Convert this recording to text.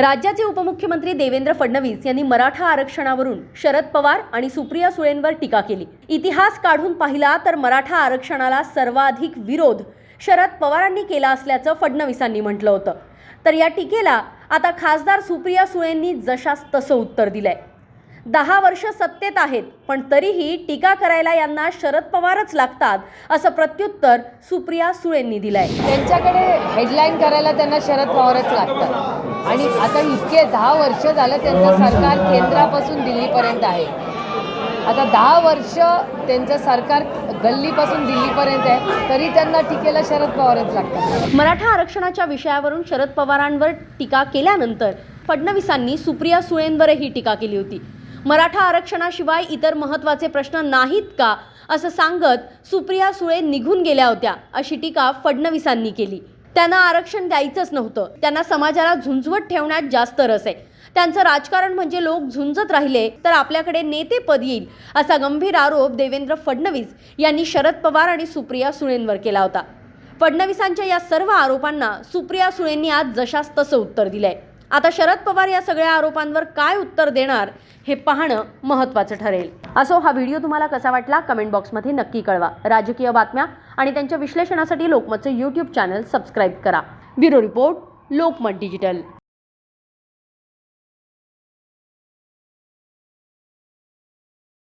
राज्याचे उपमुख्यमंत्री देवेंद्र फडणवीस यांनी मराठा आरक्षणावरून शरद पवार आणि सुप्रिया सुळेंवर टीका केली. इतिहास काढून पाहिला तर मराठा आरक्षणाला सर्वाधिक विरोध शरद पवारांनी केला असल्याचं फडणवीसांनी म्हटलं होतं. तर या टीकेला आता खासदार सुप्रिया सुळेंनी जशास तसं उत्तर दिलंय. दहा वर्ष सत्तेत आहेत पण तरीही टीका करायला यांना शरद पवारच लागतात असं प्रत्युत्तर सुप्रिया सुळेंनी दिलंय. त्यांच्याकडे हेडलाईन करायला त्यांना शरद पवारच लागतात. आणि आता इतके दहा वर्ष झालं त्यांचं सरकार केंद्रापासून दिल्लीपर्यंत आहे. आता दहा वर्ष त्यांचं सरकार गल्लीपासून दिल्लीपर्यंत आहे तरी त्यांना टीकेला शरद पवारच लागतात. मराठा आरक्षणाच्या विषयावरून शरद पवारांवर टीका केल्यानंतर फडणवीसांनी सुप्रिया सुळेंवरही टीका केली होती. मराठा आरक्षणाशिवाय इतर महत्त्वाचे प्रश्न नाहीत का? असं सांगत सुप्रिया सुळे निघून गेल्या होत्या अशी टीका फडणवीसांनी केली. त्यांना आरक्षण द्यायचंच नव्हतं. त्यांना समाजाला झुंजवत ठेवण्यात जास्त रस आहे. त्यांचं राजकारण म्हणजे लोक झुंजत राहिले तर आपल्याकडे नेतेपद येईल असा गंभीर आरोप देवेंद्र फडणवीस यांनी शरद पवार आणि सुप्रिया सुळेंवर केला होता. फडणवीसांच्या या सर्व आरोपांना सुप्रिया सुळेंनी आज जशास तसं उत्तर दिलंय. आता शरद पवार या सगळ्या आरोपांवर काय उत्तर देणार हे पाहणं महत्त्वाचं ठरेल. असो हा व्हिडिओ तुम्हाला कसा वाटला कमेंट बॉक्समध्ये नक्की कळवा. राजकीय बातम्या आणि त्यांच्या विश्लेषणासाठी लोकमतचे यूट्यूब चॅनल सबस्क्राईब करा. Bureau report Lokmat digital.